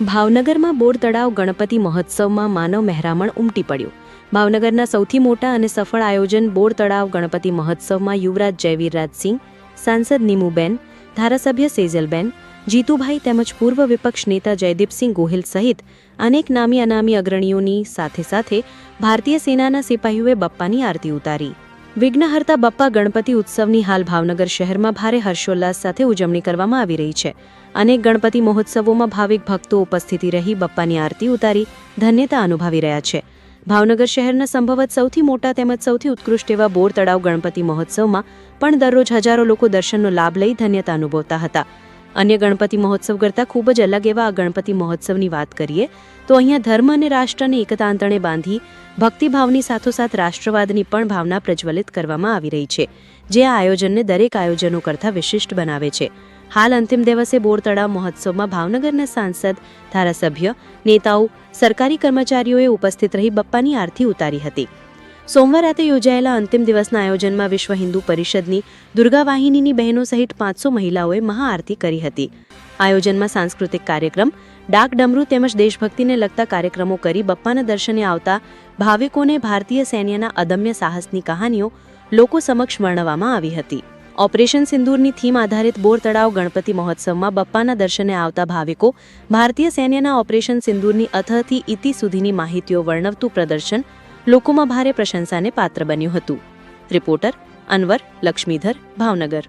ભાવનગરમાં બોર તળાવ ગણપતિ મહોત્સવમાં માનવ મહેરામણ ઉમટી પડ્યું. ભાવનગરના સૌથી મોટા અને સફળ આયોજન બોર તળાવ ગણપતિ મહોત્સવમાં યુવરાજ જયવીરરાજસિંહ સાંસદ નીમુબેન, ધારાસભ્ય સેજલબેન, જીતુભાઈ તેમજ પૂર્વ વિપક્ષ નેતા જયદીપસિંહ ગોહિલ સહિત અનેક નામી અનામી અગ્રણીઓની સાથે સાથે ભારતીય સેનાના સિપાહીઓએ બપ્પાની આરતી ઉતારી. વિઘ્નહર્તા બપ્પા ગણપતિ ઉત્સવની હાલ ભાવનગર શહેરમાં ભારે હર્ષોલ્લાસ સાથે ઉજવણી કરવામાં આવી રહી છે. અનેક ગણપતિ મહોત્સવોમાં ભાવિક ભક્તો ઉપસ્થિતિ રહી બપ્પાની આરતી ઉતારી ધન્યતા અનુભવી રહ્યા છે. ભાવનગર શહેરના સંભવત સૌથી મોટા તેમજ સૌથી ઉત્કૃષ્ટ એવા બોર તળાવ ગણપતિ મહોત્સવમાં પણ દરરોજ હજારો લોકો દર્શનનો લાભ લઈ ધન્યતા અનુભવતા હતા. અન્ય ગણપતિ મહોત્સવ કરતાં ખૂબ જ અલગ એવા ગણપતિ મહોત્સવની વાત કરીએ, તો અહીંયા ધર્મ અને રાષ્ટ્રને એકતા આંતણે બાંધી ભક્તિભાવની સાથોસાથ રાષ્ટ્રવાદની પણ ભાવના પ્રજ્વલિત કરવામાં આવી રહી છે, જે આ આયોજનને દરેક આયોજનો કરતાં વિશિષ્ટ બનાવે છે. હાલ અંતિમ દિવસે બોર મહોત્સવમાં ભાવનગરના સાંસદ, ધારાસભ્ય, નેતાઓ, સરકારી કર્મચારીઓએ ઉપસ્થિત રહી બપ્પાની આરતી ઉતારી હતી. સોમવાર રાતે યોજાયેલા અંતિમ દિવસના આયોજનમાં વિશ્વ હિન્દુ પરિષદની દુર્ગા વાહિનીની બહેનો સહિત પાંચસો મહિલાઓએ મહાઆરતી કરી હતી. આયોજનમાં સાંસ્કૃતિક કાર્યક્રમ, ડાક ડમરુ તેમજ દેશભક્તિને લગતા કાર્યક્રમો કરી બપ્પાના દર્શને આવતા ભાવિકોને ભારતીય સૈન્યના અદમ્ય સાહસની કહાનીઓ લોકો સમક્ષ વર્ણવવામાં આવી હતી. ઓપરેશન સિંદૂરની થીમ આધારિત બોર તળાવ ગણપતિ મહોત્સવમાં બપ્પાના દર્શને આવતા ભાવિકો ભારતીય સૈન્યના ઓપરેશન સિંદૂરની અથથી ઇતિ સુધીની માહિતીઓ વર્ણવતું પ્રદર્શન લોકોમાં ભારે પ્રશંસાને પાત્ર બન્યું હતું. રિપોર્ટર અનવર લક્ષ્મીધર ભાવનગર.